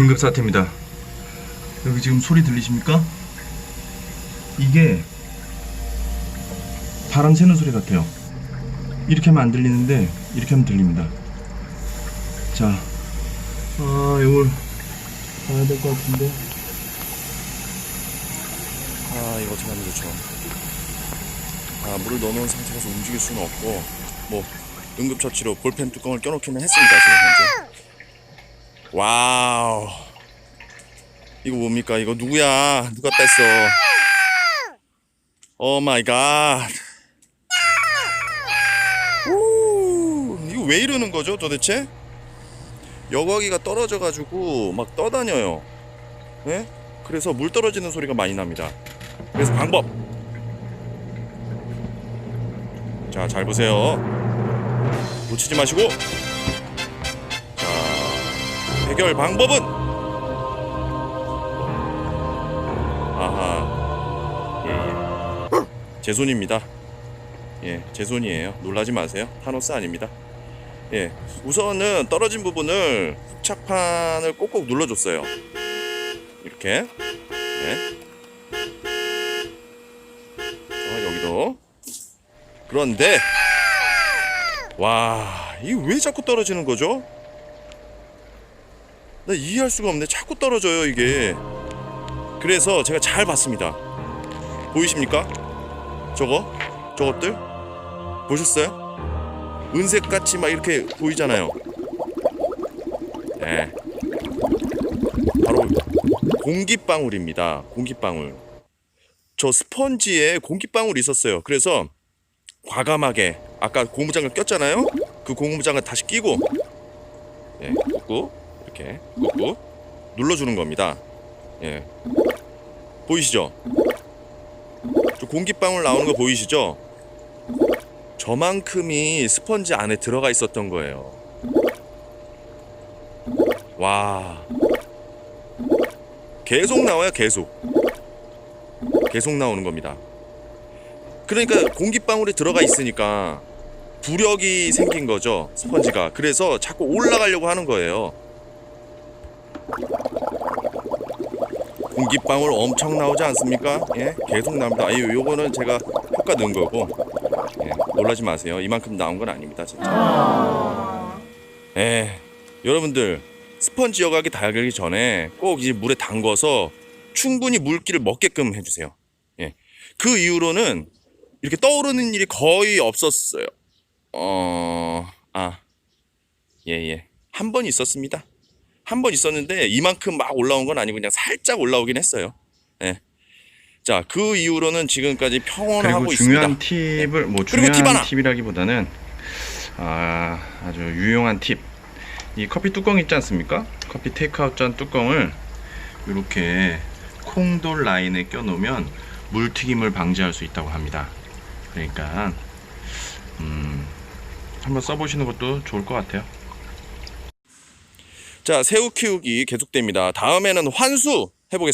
긴급 사태입니다. 여기 지금 소리 들리십니까? 이게 바람 새는 소리 같아요. 이렇게 하면 안 들리는데 이렇게 하면 들립니다. 자, 아 이걸 봐야 될 것 같은데. 아 이거 어떻게 하면 좋죠 아 물을 넣어놓은 상태에서 움직일 수는 없고 뭐 응급처치로 볼펜 뚜껑을 껴놓기는 했습니다 지금 현재 와우. 이거 뭡니까? 이거 누구야? 누가 뺐어? 오 마이 갓. 우, 이거 왜 이러는 거죠 도대체? 여과기가 떨어져 가지고 막 떠다녀요. 예? 그래서 물 떨어지는 소리가 많이 납니다. 그래서 방법. 자 잘 보세요. 놓치지 마시고. 자 해결 방법은? 아하. 예예 제 손입니다. 예제 손이에요. 놀라지 마세요. 타노스 아닙니다. 예 우선은 떨어진 부분을 흡착판을 꼭꼭 눌러줬어요. 이렇게. 네. 자, 여기도. 그런데 와, 이게 왜 자꾸 떨어지는 거죠? 나 이해할 수가 없네. 자꾸 떨어져요, 이게. 그래서 제가 잘 봤습니다. 보이십니까? 저거? 저것들? 보셨어요? 은색 같이 막 이렇게 보이잖아요. 네. 바로 공기방울입니다. 공기방울. 저 스펀지에 공기방울이 있었어요. 그래서 과감하게 아까 고무장을 꼈잖아요. 그 고무장을 다시 끼고 예, 꾹꾹 이렇게 꾹꾹 눌러주는 겁니다. 예, 보이시죠? 저 공기방울 나오는 거 보이시죠? 저만큼이 스펀지 안에 들어가 있었던 거예요. 와, 계속 나와요, 계속. 계속 나오는 겁니다. 그러니까 공기방울이 들어가 있으니까 부력이 생긴 거죠, 스펀지가. 그래서 자꾸 올라가려고 하는 거예요. 공기방울 엄청 나오지 않습니까? 예, 계속 나옵니다. 아, 요거는 제가 효과 넣은 거고, 예, 놀라지 마세요. 이만큼 나온 건 아닙니다, 진짜. 예, 여러분들 스펀지 여과기 달기 전에 꼭 이제 물에 담궈서 충분히 물기를 먹게끔 해주세요. 예. 그 이후로는 이렇게 떠오르는 일이 거의 없었어요. 어, 아, 예, 예. 한 번 있었습니다. 한 번 있었는데 이만큼 막 올라온 건 아니고 그냥 살짝 올라오긴 했어요. 예. 자, 그 이후로는 지금까지 평온하고 있습니다. 중요한 팁을 뭐 그리고 팁 중요한 하나. 팁이라기보다는 아, 아주 유용한 팁. 이 커피 뚜껑 있지 않습니까? 커피 테이크아웃 잔 뚜껑을 이렇게 콩돌 라인에 껴놓으면 물 튀김을 방지할 수 있다고 합니다. 그러니까 음, 한번 써보시는 것도 좋을 것 같아요. 자, 새우 키우기 계속됩니다. 다음에는 환수 해보겠습니다.